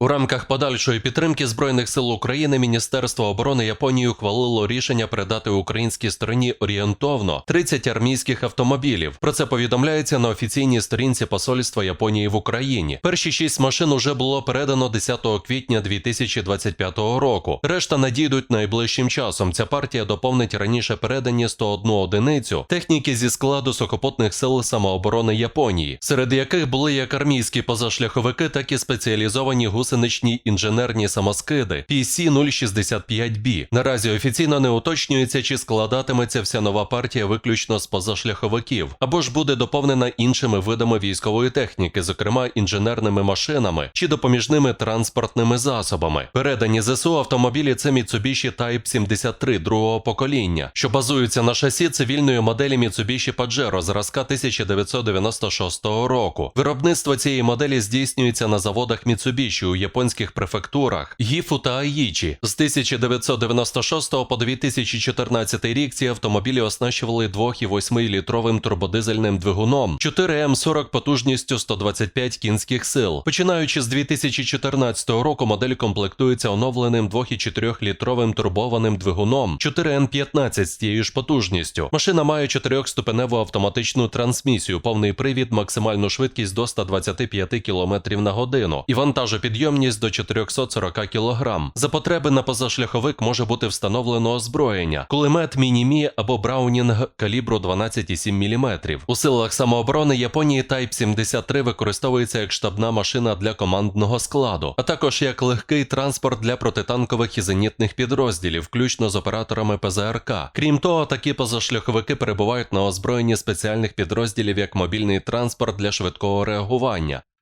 У рамках подальшої підтримки Збройних сил України Міністерство оборони Японії ухвалило рішення передати українській стороні орієнтовно 30 армійських автомобілів. Про це повідомляється на офіційній сторінці посольства Японії в Україні. Перші шість машин уже було передано 10 квітня 2025 року. Решта надійдуть найближчим часом. Ця партія доповнить раніше передані 101 одиницю техніки зі складу сухопутних сил самооборони Японії, серед яких були як армійські позашляховики, так і спеціалізовані гусеничні інженерні самоскиди PC-065B. Наразі офіційно не уточнюється, чи складатиметься вся нова партія виключно з позашляховиків, або ж буде доповнена іншими видами військової техніки, зокрема інженерними машинами чи допоміжними транспортними засобами. Передані ЗСУ автомобілі це Mitsubishi Type 73 другого покоління, що базуються на шасі цивільної моделі Mitsubishi Pajero зразка 1996 року. Виробництво цієї моделі здійснюється на заводах Mitsubishi у японських префектурах Гіфу та Аїчі. З 1996 по 2014 рік ці автомобілі оснащували 2,8-літровим турбодизельним двигуном 4М40 потужністю 125 кінських сил. Починаючи з 2014 року, модель комплектується оновленим 2,4-літровим турбованим двигуном 4Н15 з тією ж потужністю. Машина має 4-ступеневу автоматичну трансмісію, повний привід, максимальну швидкість до 125 км на годину і вантажопідйомність до 440 кг. За потреби на позашляховик може бути встановлено озброєння, кулемет Мінімі або Браунінг калібру 12,7 мм. У силах самооборони Японії Type 73 використовується як штабна машина для командного складу, а також як легкий транспорт для протитанкових і зенітних підрозділів, включно з операторами ПЗРК. Крім того, такі позашляховики перебувають на озброєнні спеціальних підрозділів як мобільний транспорт для швидкого реагування.